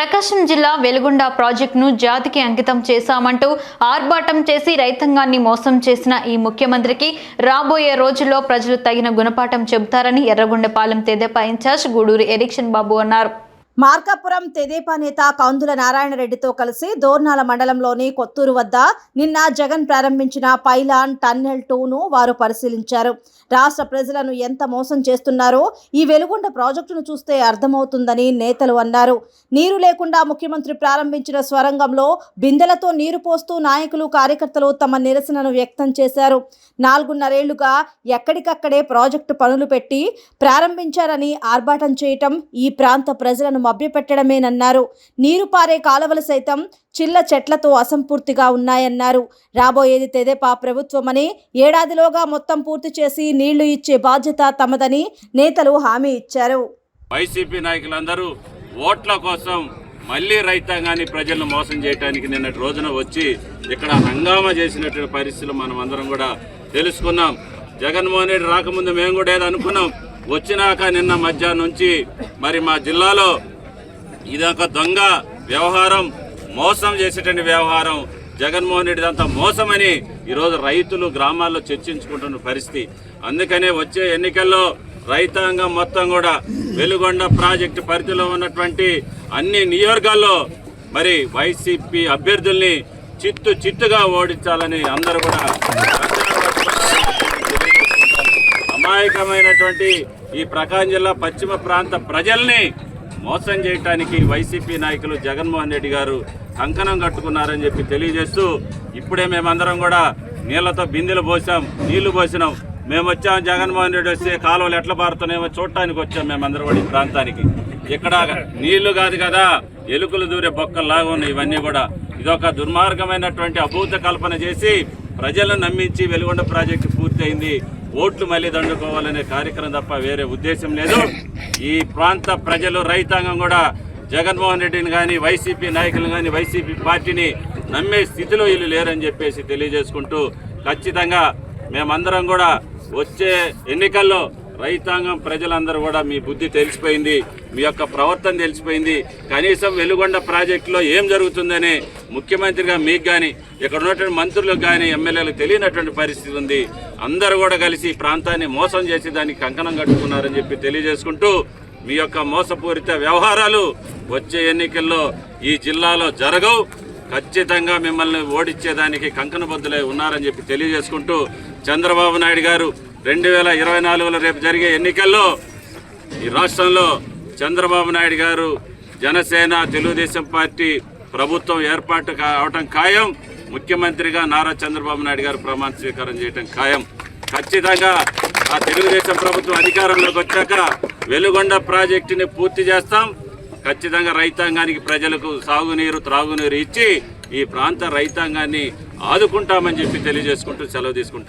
ప్రకాశం జిల్లా వెలుగొండ ప్రాజెక్టును జాతికి అంకితం చేశామంటూ ఆర్భాటం చేసి రైతాంగాన్ని మోసం చేసిన ఈ ముఖ్యమంత్రికి రాబోయే రోజుల్లో ప్రజలు తగిన గుణపాఠం చెబుతారని ఎర్రగొండపాలెం తెదేపా ఇన్ఛార్జ్ గూడూరు ఎరిక్షన్ బాబు అన్నారు. మార్కాపురం తెదేపా నేత కందుల నారాయణరెడ్డితో కలిసి దోర్నాల మండలంలోని కొత్తూరు వద్ద నిన్న జగన్ ప్రారంభించిన పైలాన్ టన్నెల్ టూను వారు పరిశీలించారు. రాష్ట్ర ప్రజలను ఎంత మోసం చేస్తున్నారో ఈ వెలుగొండ ప్రాజెక్టును చూస్తే అర్థమవుతుందని నేతలు అన్నారు. నీరు లేకుండా ముఖ్యమంత్రి ప్రారంభించిన స్వరంగంలో బిందెలతో నీరు పోస్తూ నాయకులు కార్యకర్తలు తమ నిరసనను వ్యక్తం చేశారు. నాలుగున్నరేళ్ళుగా ఎక్కడికక్కడే ప్రాజెక్టు పనులు పెట్టి ప్రారంభించారని ఆర్భాటం చేయటం ఈ ప్రాంత ప్రజలను మభ్యపెట్టడమేనన్నారు. నీరు పారే కాలువలు సైతం చిల్ల చెట్లతో అసంపూర్తిగా ఉన్నాయన్నారు. రాబోయేది తెదేపా ప్రభుత్వమని ఏడాదిలోగా మొత్తం పూర్తి చేసి నీళ్ళు ఇచ్చే బాధ్యత తమదని నేతలు హామీ ఇచ్చారు. వైసీపీ నాయకులందరూ ఓట్ల కోసం మళ్ళీ రైతాంగాన్ని ప్రజలను మోసం చేయడానికి నిన్నటి రోజున వచ్చి ఇక్కడ హంగామా చేసినటువంటి పరిస్థితులు మనం అందరం కూడా తెలుసుకున్నాం. జగన్మోహన్ రెడ్డి రాకముందు మేము కూడా ఏదో అనుకున్నాం వచ్చినాక నిన్న మధ్యాహ్నం నుంచి మరి మా జిల్లాలో ఇదొక దొంగ వ్యవహారం మోసం చేసేటువంటి వ్యవహారం. జగన్మోహన్ రెడ్డి అంతా మోసమని ఈరోజు రైతులు గ్రామాల్లో చర్చించుకుంటున్న పరిస్థితి. అందుకనే వచ్చే ఎన్నికల్లో రైతాంగం మొత్తం కూడా వెలుగొండ ప్రాజెక్టు పరిధిలో ఉన్నటువంటి అన్ని నియోజకాల్లో మరి వైసీపీ అభ్యర్థుల్ని చిత్తు చిత్తుగా ఓడించాలని అందరూ కూడా అమాయకమైనటువంటి ఈ ప్రకాశం జిల్లా పశ్చిమ ప్రాంత ప్రజల్ని మోసం చేయటానికి వైసీపీ నాయకులు జగన్మోహన్ రెడ్డి గారు కంకణం కట్టుకున్నారని చెప్పి తెలియజేస్తూ ఇప్పుడే మేమందరం కూడా నీళ్ళతో బిందెలు పోసాం నీళ్ళు పోసినాం. మేము వచ్చాం జగన్మోహన్ రెడ్డి వస్తే కాలువలు ఎట్లా పారుతున్నామో చూడటానికి వచ్చాం మేమందరం కూడా ఈ ప్రాంతానికి. ఇక్కడ నీళ్ళు కాదు కదా ఎలుకలు దూరే బొక్కల్లాగా ఉన్నాయి ఇవన్నీ కూడా. ఇదొక దుర్మార్గమైనటువంటి అభూత కల్పన చేసి ప్రజలను నమ్మించి వెలుగొండ ప్రాజెక్టు పూర్తయింది. ఓట్లు మళ్ళీ దండుకోవాలనే కార్యక్రమం తప్ప వేరే ఉద్దేశం లేదు. ఈ ప్రాంత ప్రజలు రైతాంగం కూడా జగన్మోహన్ రెడ్డిని కానీ వైసీపీ నాయకులను కానీ వైసీపీ పార్టీని నమ్మే స్థితిలో వీళ్ళు లేరని చెప్పేసి తెలియజేసుకుంటూ ఖచ్చితంగా మేమందరం కూడా వచ్చే ఎన్నికల్లో రైతాంగం ప్రజలందరూ కూడా మీ బుద్ధి తెలిసిపోయింది మీ యొక్క ప్రవర్తన తెలిసిపోయింది. కనీసం వెలుగొండ ప్రాజెక్టులో ఏం జరుగుతుందనే ముఖ్యమంత్రిగా మీకు కానీ ఇక్కడ ఉన్నటువంటి మంత్రులకు కానీ ఎమ్మెల్యేలకు తెలియనటువంటి పరిస్థితి ఉంది. అందరూ కూడా కలిసి ఈ ప్రాంతాన్ని మోసం చేసి దానికి కంకణం కట్టుకున్నారని చెప్పి తెలియజేసుకుంటూ మీ యొక్క మోసపూరిత వ్యవహారాలు వచ్చే ఎన్నికల్లో ఈ జిల్లాలో జరగవు. ఖచ్చితంగా మిమ్మల్ని ఓడించేదానికి కంకణబద్దులై ఉన్నారని చెప్పి తెలియజేసుకుంటూ చంద్రబాబు నాయుడు గారు రెండు వేల ఇరవై నాలుగులో రేపు జరిగే ఎన్నికల్లో ఈ రాష్ట్రంలో చంద్రబాబు నాయుడు గారు జనసేన తెలుగుదేశం పార్టీ ప్రభుత్వం ఏర్పాటు అవటం ఖాయం. ముఖ్యమంత్రిగా నారా చంద్రబాబు నాయుడు గారు ప్రమాణ స్వీకారం చేయటం ఖాయం. ఖచ్చితంగా ఆ తెలుగుదేశం ప్రభుత్వం అధికారంలోకి వచ్చాక వెలుగొండ ప్రాజెక్టుని పూర్తి చేస్తాం. ఖచ్చితంగా రైతాంగానికి ప్రజలకు సాగునీరు త్రాగునీరు ఇచ్చి ఈ ప్రాంత రైతాంగాన్ని ఆదుకుంటామని చెప్పి తెలియజేసుకుంటూ సెలవు తీసుకుంటున్నాం.